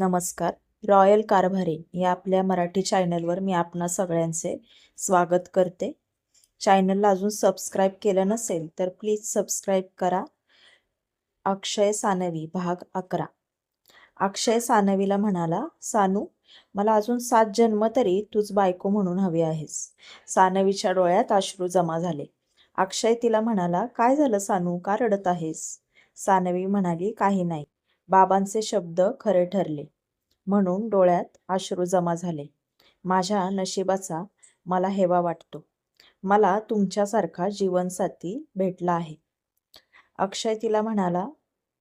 नमस्कार. रॉयल कारभारी या आपल्या मराठी चॅनलवर मी आपणा सगळ्यांचे स्वागत करते. चॅनलला अजून सबस्क्राईब केलं नसेल तर प्लीज सबस्क्राईब करा. अक्षय सानवी भाग अकरा. अक्षय सानवीला म्हणाला सानू मला अजून सात जन्म तरी तूच बायको म्हणून हवी आहेस सानवीच्या डोळ्यात अश्रू जमा झाले. अक्षय तिला म्हणाला काय झालं सानू? का रडत आहेस सानवी म्हणाली काही नाही. बाबांचे शब्द खरे ठरले. म्हणून डोळ्यात अश्रू जमा झाले. माझ्या नशिबाचा मला हेवा वाटतो. मला तुमच्यासारखा जीवनसाथी भेटला आहे. अक्षय तिला म्हणाला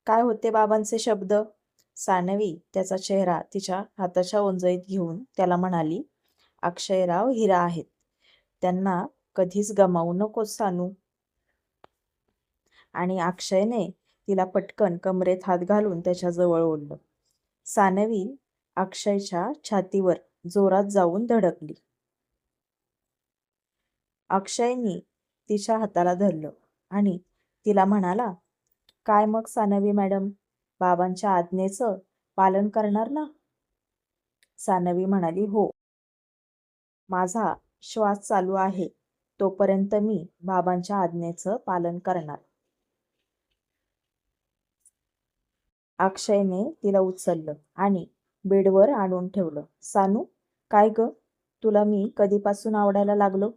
काय होते बाबांचे शब्द? सानवी त्याचा चेहरा तिच्या हाताच्या ओंजळीत घेऊन त्याला म्हणाली अक्षयराव हिरा आहेत. त्यांना कधीच गमावू नकोस सानू. आणि अक्षयने तिला पटकन कमरेत हात घालून त्याच्याजवळ ओढलं. सानवी अक्षयच्या छातीवर जोरात जाऊन धडकली. अक्षयनी तिच्या हाताला धरलं आणि तिला म्हणाला काय मग सानवी मॅडम? बाबांच्या आज्ञेचं पालन करणार ना? सानवी म्हणाली हो. माझा श्वास चालू आहे. तोपर्यंत मी बाबांच्या आज्ञेचं पालन करणार. अक्षयने तिला उचललं आणि बेडवर आणून ठेवलं. सानू काय ग? तुला मी कधीपासून आवडायला लागलो?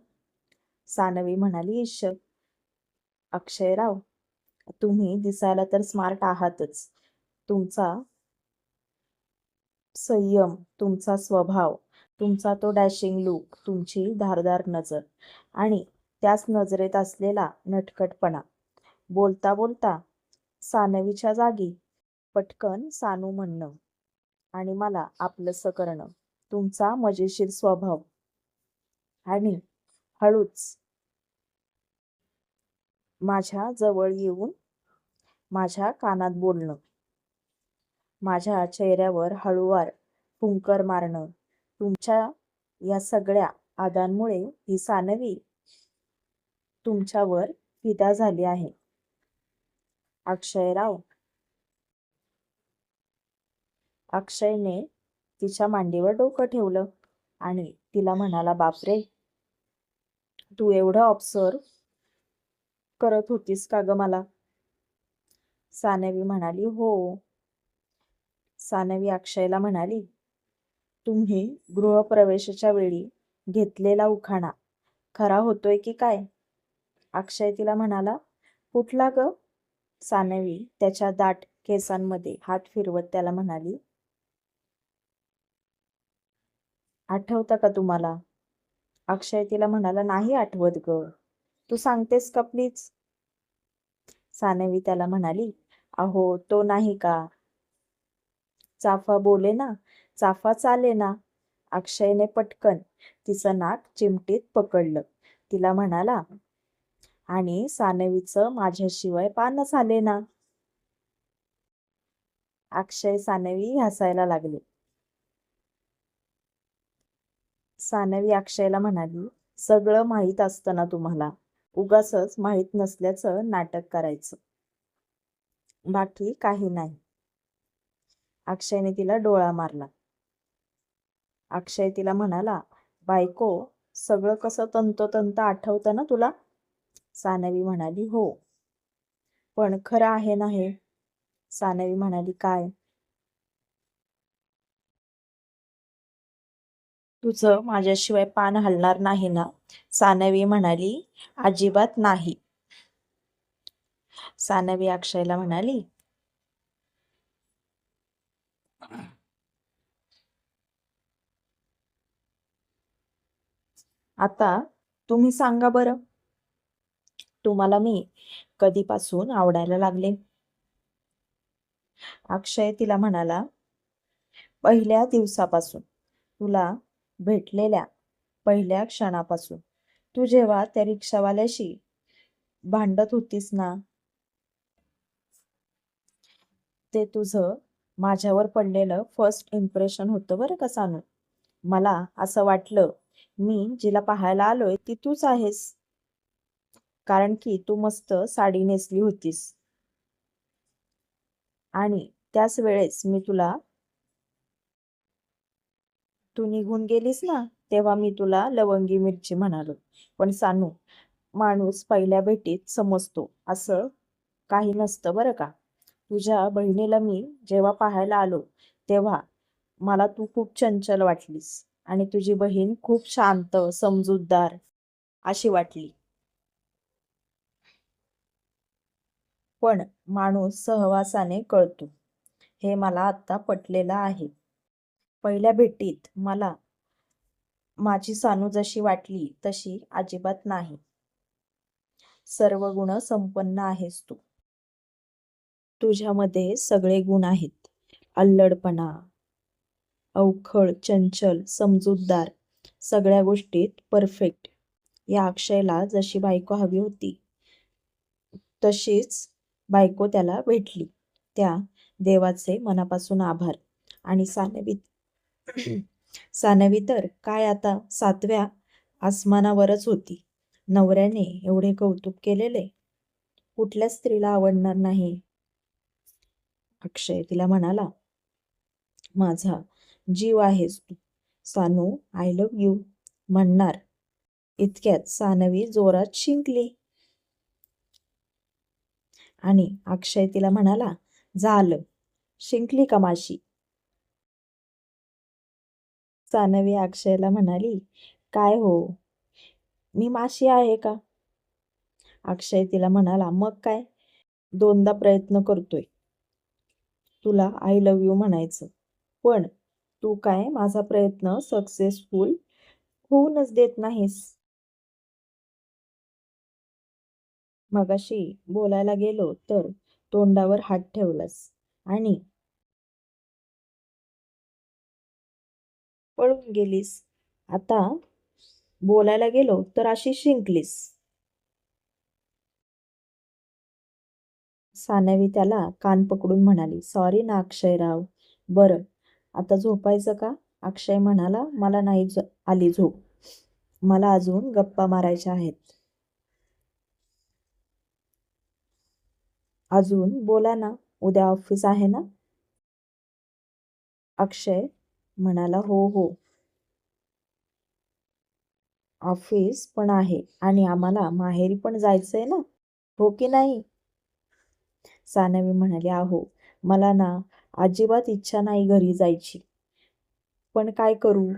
सानवी म्हणाली ईश्वर अक्षयराव तुम्ही दिसायला तर स्मार्ट आहातच. तुमचा संयम तुमचा स्वभाव तुमचा तो डॅशिंग लुक तुमची धारदार नजर आणि त्याच नजरेत असलेला नटखटपणा. बोलता बोलता सानवीच्या जागी पटकन सानू म्हणणं. आणि मला आपलंसं करणं. तुमचा मजेशीर स्वभाव. आणि हळूच माझ्या जवळ येऊन माझ्या कानात बोलणं. माझ्या चेहऱ्यावर हळूवार फुंकर मारणं. तुमच्या या सगळ्या आदांमुळे ही सानवी तुमच्यावर फिदा झाली आहे. अक्षयराव अक्षयने तिच्या मांडीवर डोकं ठेवलं आणि तिला म्हणाला बापरे तू एवढं ऑब्झर्व करत होतीस का ग मला? सानवी म्हणाली हो. सानवी अक्षयला म्हणाली तुम्ही गृहप्रवेशाच्या वेळी घेतलेला उखाणा खरा होतोय की काय? अक्षय तिला म्हणाला कुठला ग? सानवी त्याच्या दाट केसांमध्ये हात फिरवत त्याला म्हणाली आठवतं का तुम्हाला? अक्षय तिला म्हणाला नाही आठवत ग. तू सांगतेस का प्लीज सानवी त्याला म्हणाली अहो तो नाही का? चाफा बोले ना चाफा चाले ना. अक्षयने पटकन तिचं नाक चिमटीत पकडलं. तिला म्हणाला आणि सानवीचं माझ्याशिवाय पान झाले ना. अक्षय सानवी हसायला लागले. सानवी अक्षयला म्हणाली सगळं माहीत असतं ना तुम्हाला. उगासच माहीत नसल्याचं नाटक करायचं. बाकी काही नाही. अक्षयने तिला डोळा मारला. अक्षय तिला म्हणाला बायको सगळं कसं तंतोतंत आठवतं ना तुला? सानवी म्हणाली हो. पण खरं आहे ना हे? सानवी म्हणाली काय? तुझं माझ्याशिवाय पान हलणार नाही ना? सानवी म्हणाली अजिबात नाही. सानवी अक्षयला म्हणाली आता तुम्ही सांगा बरं. तुम्हाला मी कधीपासून आवडायला लागले? अक्षय तिला म्हणाला पहिल्या दिवसापासून. तुला भेटलेल्या पहिल्या क्षणापासून. तू जेव्हा त्या रिक्षावाल्याशी भांडत होतीस ना ते तुझं माझ्यावर पडलेलं फर्स्ट इम्प्रेशन होतं बरं का सांगू मला असं वाटलं. मी जिला पाहायला आलोय ती तूच आहेस. कारण की तू मस्त साडी नेसली होतीस. आणि त्याच वेळेस मी तुला तू निघून गेलीस ना तेव्हा मी तुला लवंगी मिरची म्हणालो. पण सानू माणूस पहिल्या भेटीत समजतो. असं काही नसतं बरं का. तुझ्या बहिणीला मी जेव्हा पाहायला आलो तेव्हा मला तू खूप चंचल वाटलीस आणि तुझी बहीण खूप शांत समजूतदार अशी वाटली. पण माणूस सहवासाने कळतो. हे मला आता पटलेलं आहे. पहिल्या भेटीत मला माझी सानू जशी वाटली तशी अजिबात नाही. सर्व गुण संपन्न आहेस तू. तुझ्यामध्ये सगळे गुण आहेत. अल्लडपणा अवखळ चंचल समजूतदार सगळ्या गोष्टीत परफेक्ट या अक्षयला जशी बायको हवी होती तशीच बायको त्याला भेटली. त्या देवाचे मनापासून आभार. आणि सानवी सानवी तर काय आता सातव्या आसमानावरच होती. नवऱ्याने एवढे कौतुक केलेले. कुठल्या स्त्रीला आवडणार नाही? अक्षय तिला म्हणाला माझा जीव आहेस तू. सानू आय लव्ह यू म्हणणार. इतक्यात सानवी जोरात शिंकली. आणि अक्षय तिला म्हणाला झालं. शिंकली का माशी? सानवी अक्षयला म्हणाली काय हो? मी माशी आहे का? अक्षय तिला म्हणाला मग काय? दोनदा प्रयत्न करतोय. तुला आय लव्ह यू म्हणायचं. पण तू काय माझा प्रयत्न सक्सेसफुल होऊनच देत नाहीस? मगाशी बोलायला गेलो तर तोंडावर हात ठेवलास आणि पळून गेलीस. आता बोलायला गेलो तर अशी शिंकलीस. सानवी त्याला कान पकडून म्हणाली सॉरी ना अक्षयराव. बरं. आता झोपायचं का? अक्षय म्हणाला मला नाही आली झोप. मला अजून गप्पा मारायच्या आहेत. अजून बोला ना. उद्या ऑफिस आहे ना? अक्षय म्हणाला हो हो. ऑफिस पण आहे आणि आम्हाला माहेरी पण जायचंय ना? हो की नाही? सानवी म्हणाली आहो मला ना अजिबात इच्छा नाही घरी जायची. पण काय करू?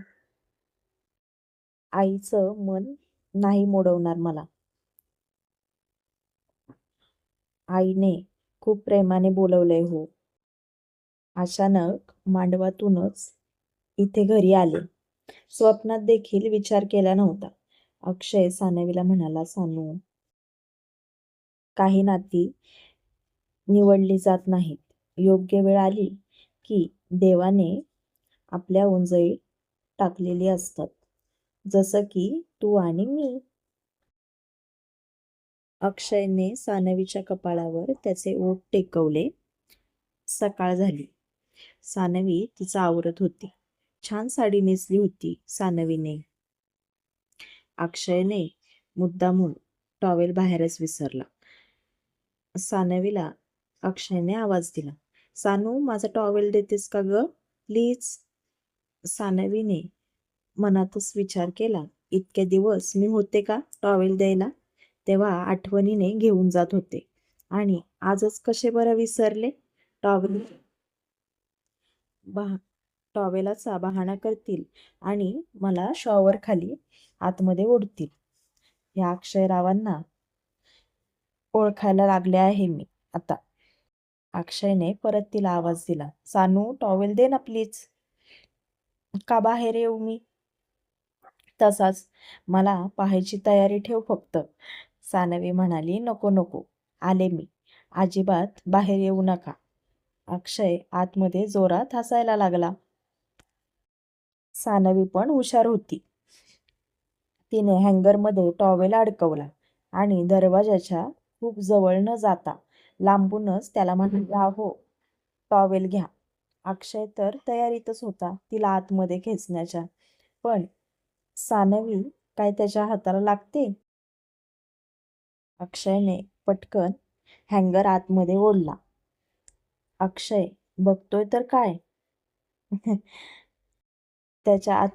आईचं मन नाही मोडवणार मला. आईने खूप प्रेमाने बोलवलंय हो. अचानक मांडवातूनच इथे घरी आले. स्वप्नात देखील विचार केला नव्हता. अक्षय सानवीला म्हणाला सानू काही नाती निवडली जात नाहीत. योग्य वेळ आली की देवाने आपल्या उंजळी टाकलेली असतात. जसं की तू आणि मी. अक्षयने सानवीच्या कपाळावर त्याचे ओठ टेकवले. सकाळ झाली. सानवी तिचा आवरत होती. छान साडी नेसली होती सानवीने. अक्षयने मुद्दामून टॉवेल बाहेरच विसरला. सानवीला अक्षयने आवाज दिला सानू माझा टॉवेल देतेस का ग? प्लीज. सानवीने मनातच विचार केला इतके दिवस मी होते का टॉवेल द्यायला? तेव्हा आठवणीने घेऊन जात होते. आणि आजच कसे बरं विसरले? टॉवेल बहा टॉवेलाचा बहाणा करतील आणि मला शॉवर खाली आतमध्ये ओढतील. या अक्षयरावांना ओळखायला लागले आहे मी आता. अक्षयने परत तिला आवाज दिला सानू टॉवेल दे ना प्लीज. का बाहेर येऊ मी? तसाच मला पाहायची तयारी ठेव फक्त. सानवी म्हणाली नको नको आले मी. अजिबात बाहेर येऊ नका. अक्षय आतमध्ये जोरात हसायला लागला. सानवी पण हुशार होती. तिने हँगरमध्ये टॉवेल अडकवला आणि दरवाजाच्या खूप जवळ न जाता लांबूनच त्याला म्हणाला हो टॉवेल घ्या. अक्षय तर तयारीतच होता तिला आतमध्ये खेचण्याच्या. पण सानवी काय त्याच्या हाताला लागते? अक्षयने पटकन हँगर आतमध्ये ओढला. अक्षय बघतोय तर काय? त्याच्या आत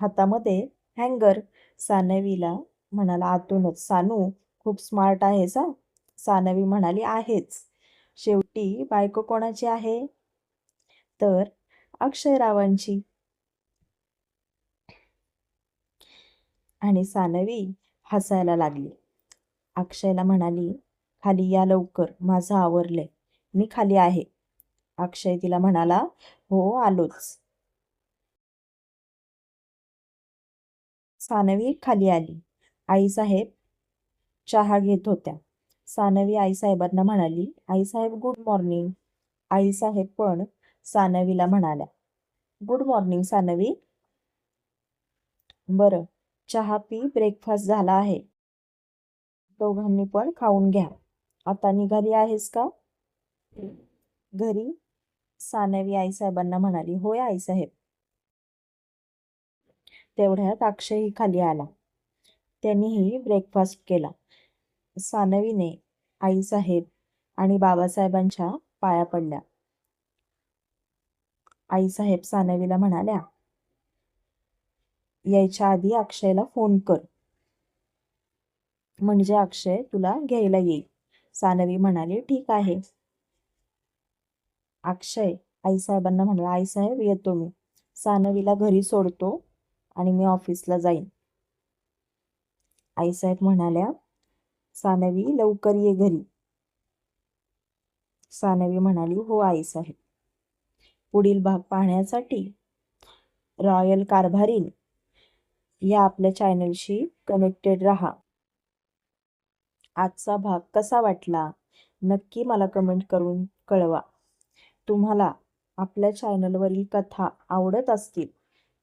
हातामध्ये हँगर सानवीला म्हणाला आतूनच. सानू खूप स्मार्ट आहेस हा. सानवी म्हणाली आहेच. शेवटी बायको कोणाची आहे? तर अक्षयरावांची. आणि सानवी हसायला लागली. अक्षयला म्हणाली खाली या लवकर. माझं आवरलंय. मी खाली आहे. अक्षय तिला म्हणाला हो आलोच. सानवी खाली आली. आईसाहेब चहा घेत होत्या. सानवी आईसाहेबांना म्हणाली आईसाहेब गुड मॉर्निंग आईसाहेब पण सानवीला म्हणाल्या. Good morning Sanvi. बरं चहा पी ब्रेकफास्ट झाला आहे. दोघांनी पण खाऊन घ्या. आता निघाली आहेस का? घरी. सानवी आईसाहेबांना म्हणाली होय आईसाहेब. तेवढ्यात अक्षयही खाली आला. त्यांनीही ब्रेकफास्ट केला. सानवीने आईसाहेब आणि बाबासाहेबांच्या पाया पडल्या. आईसाहेब सानवीला म्हणाल्या यायच्या आधी अक्षयला फोन कर. म्हणजे अक्षय तुला घ्यायला येईल. सानवी म्हणाली ठीक आहे. अक्षय आईसाहेबांना म्हणाला आईसाहेब येतो मी. सानवीला घरी सोडतो. आणि मी ऑफिसला जाईन. आईसाहेब म्हणाल्या सानवी लवकर ये घरी. सानवी म्हणाली हो आईसाहेब पुढील भाग पाहण्यासाठी रॉयल कारभारीन या आपल्या चॅनलशी कनेक्टेड रहा. आजचा भाग कसा वाटला नक्की मला कमेंट करून कळवा. तुम्हाला आपल्या चॅनलवरील कथा आवडत असतील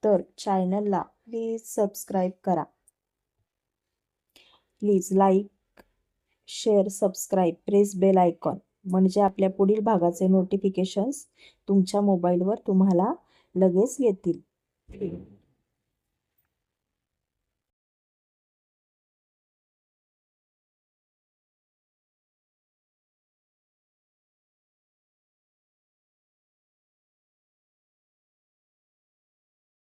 तर चॅनलला प्लीज सबस्क्राईब करा. Please like share subscribe press bell icon म्हणजे आपल्या पुढील भागाचे नोटिफिकेशन्स तुमच्या मोबाईलवर तुम्हाला लगेच येतील.